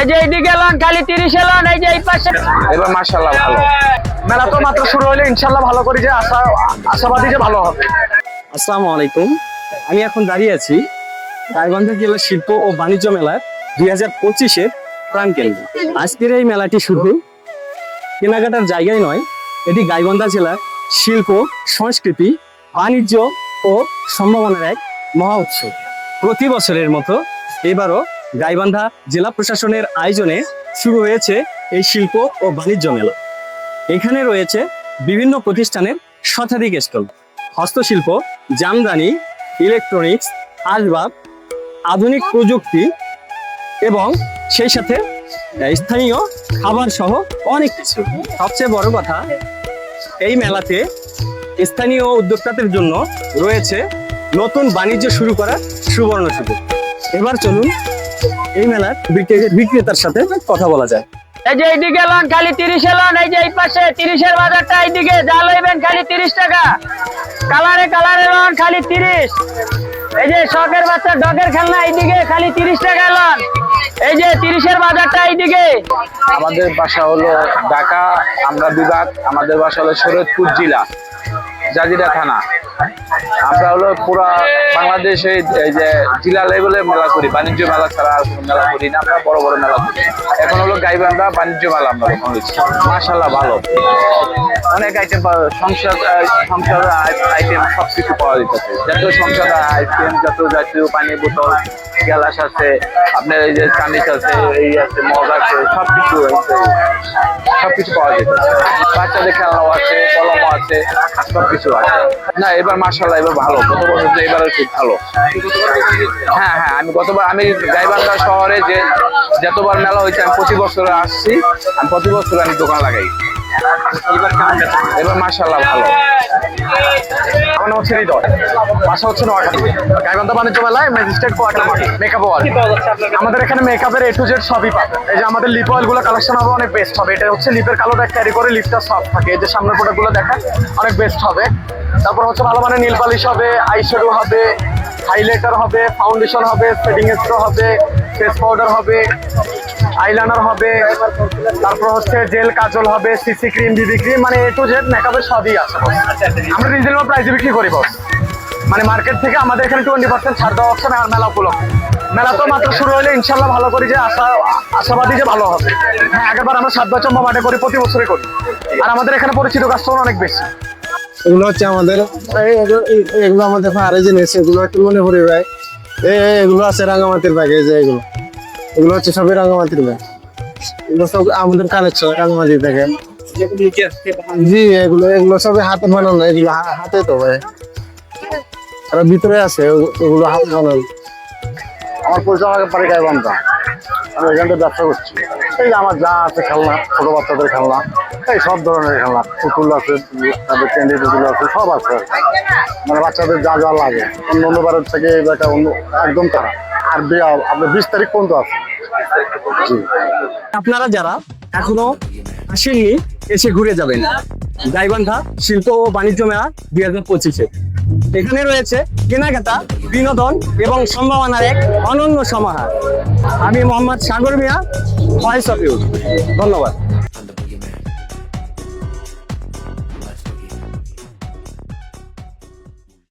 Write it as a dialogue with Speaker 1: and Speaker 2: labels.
Speaker 1: এই যে এইদিকে এলন খালি তিরিশ এলন এই যে এই পাশে।
Speaker 2: এবার মার্শাল্লাহ ভালো।
Speaker 3: মেলা তো মাত্র শুরু হলে ইনশাল্লাহ ভালো করি যে আশা আশাবাদী যে ভালো হবে।
Speaker 4: আসসালামু আলাইকুম। আমি এখন দাঁড়িয়ে আছি গাইবান্ধা জেলা শিল্প ও বাণিজ্য মেলার দুই হাজার পঁচিশের প্রাণ কেন্দ্র। আজকের এই মেলাটি শুধু কেনাকাটার জায়গায় নয় এটি গাইবান্ধা জেলার শিল্প সংস্কৃতি বাণিজ্য ও সম্ভাবনার এক মহা উৎসব। প্রতি বছরের মতো এবারও গাইবান্ধা জেলা প্রশাসনের আয়োজনে শুরু হয়েছে এই শিল্প ও বাণিজ্য মেলা। এখানে রয়েছে বিভিন্ন প্রতিষ্ঠানের শতাধিক স্টল, হস্তশিল্প, জামদানি, ইলেকট্রনিক্স, আসবাব, আধুনিক প্রযুক্তি এবং সেই সাথে স্থানীয় খাবার সহ অনেক কিছু। সবচেয়ে বড় কথা, এই মেলাতে স্থানীয় উদ্যোক্তাদের জন্য রয়েছে নতুন বাণিজ্য শুরু করার সুবর্ণ সুযোগ। এবার চলুন এই মেলার বিক্রেতার সাথে কথা বলা যায়।
Speaker 1: এই যে এইদিকে খালি তিরিশ এই যে এই পাশে তিরিশের বাজারটা এইদিকে যা লইবেন খালি তিরিশ টাকা। কালারে কালারে খালি তিরিশ। এই যে শখের বাচ্চা ডগের খেলনা এইদিকে খালি তিরিশ টাকা এলন। এই যে তিরিশের বাজারটা এইদিকে।
Speaker 2: আমাদের বাসা হলো ঢাকা আমরা বিভাগ আমাদের বাসা হলো শরীয়তপুর জেলা জাজিরা থানা। আমরা হলো পুরা বাংলাদেশে এই যে জেলা লেভেলে মেলা করি, বাণিজ্য মেলা ছাড়া আর মেলা করি না, আমরা বড় বড় মেলা করি। এখন হলো গাইবান্ধা বাণিজ্য মেলা আমরা এখন মাসাল্লাহ ভালো। অনেক আইটেম সংসার সংসদ সংসার আইটেম সব কিছু পাওয়া যেতেছে। যত সংসার আইটেম যত জাতীয় পানি বোতল গ্যালাস আছে, আপনার এই যে চামিচ আছে, এই আছে, মগ আছে সব কিছু সব কিছু পাওয়া যেতেছে বাচ্চাদের খেলনাও আছে, কলমও আছে সব কিছু আছে। না, এবার মার্শাল্লাহ এবার ভালো। গত বছর তো এবার খুব ভালো। হ্যাঁ হ্যাঁ আমি গতবার, আমি গাইবান্ধা শহরে যে, যতবার মেলা হয়েছে, আমি প্রতি বছর আসছি। আমি প্রতি বছর আমি দোকান লাগাই। এবার মার্শাল্লাহ ভালো।
Speaker 3: আমার নাম হচ্ছে হৃদয়। বাসা হচ্ছে নোয়াখালী। গাইবান্ধা বাণিজ্য মেলায় ম্যাজিস্ট্রেট কোয়ার্টার মেকআপ ওয়াল আমাদের এখানে মেকআপের এ টু জেড সবই পাবে। এই যে আমাদের লিপ অয়েলগুলো কালেকশন হবে অনেক বেস্ট হবে। এটা হচ্ছে লিপের কালো দাগ ক্যারি করে লিপটা সফট থাকে। এই যে সামনের প্রোডাক্টগুলো দেখেন অনেক বেস্ট হবে। তারপর হচ্ছে ভালো মানের নীল পালিশ হবে আইশ্যাডো হবে হাইলাইটার হবে ফাউন্ডেশন হবে সেটিং স্প্রে হবে ফেস পাউডার হবে। আইলাইনার হবে, তারপর হচ্ছে জেল, কাজল হবে, সিসি ক্রিম, বিবি ক্রিম মানে এ টু জেড মেকআপের সবই আছে। আমরা রিজনেবল প্রাইসে বিক্রি করি বস মানে মার্কেট থেকে আমাদের এখানে টোয়েন্টি পার্সেন্ট ছাড় দেওয়া হচ্ছে আর মেলা উপলক্ষে মেলা তো মাত্র শুরু হলে ইনশাল্লাহ ভালো করি যে আশা, আশাবাদী যে ভালো হবে। হ্যাঁ আগেরবার আমরা সাত বছর মাঠে করি প্রতি বছরই করি। আর আমাদের এখানে পরিচিত কাস্টমার অনেক বেশি।
Speaker 5: এগুলো হচ্ছে আমাদের এগুলো- আমাদের পাহাড়ে জিনিস এগুলো মনে এই এগুলো আছে রাঙামাটির যে এগুলো। এগুলো হচ্ছে সবই রাঙামাটির ব্যাগ এগুলো সব আমাদের কালেকশন রাঙামাটি থেকে জি, এগুলো এগুলো সবই হাতে বানানো, এগুলো হাতে তো ভাই। আর ভিতরে আছে ওগু- ওগুলো হাতে বানানো।
Speaker 3: আমার পরিচয় আমাকে পারে গাইবান্ধা আমি এখানটা ব্যবসা করছি। এই আমার যা আছে খেলনা, ছোট বাচ্চাদের খেলনা, এই সব ধরনের খেলনা। পুতুল আছে তাদের ক্যান্ডি পুতুল আছে, সব আছে। মানে বাচ্চাদের যা যা লাগে। অন্য অন্য বারের থেকে ব্যাটা অন্য একদম তারা। আর আপনার বিশ তারিখ পর্যন্ত আছে।
Speaker 4: আপনারা যারা এখনও আসেননি, এসে ঘুরে যাবেন। গাইবান্ধা শিল্প ও বাণিজ্য মেলা দুই হাজার পঁচিশে। এখানে রয়েছে কেনাকাটা, বিনোদন এবং সম্ভাবনার এক অনন্য সমাহার। আমি Mohammad Sagar Miah, voice of you ধন্যবাদ।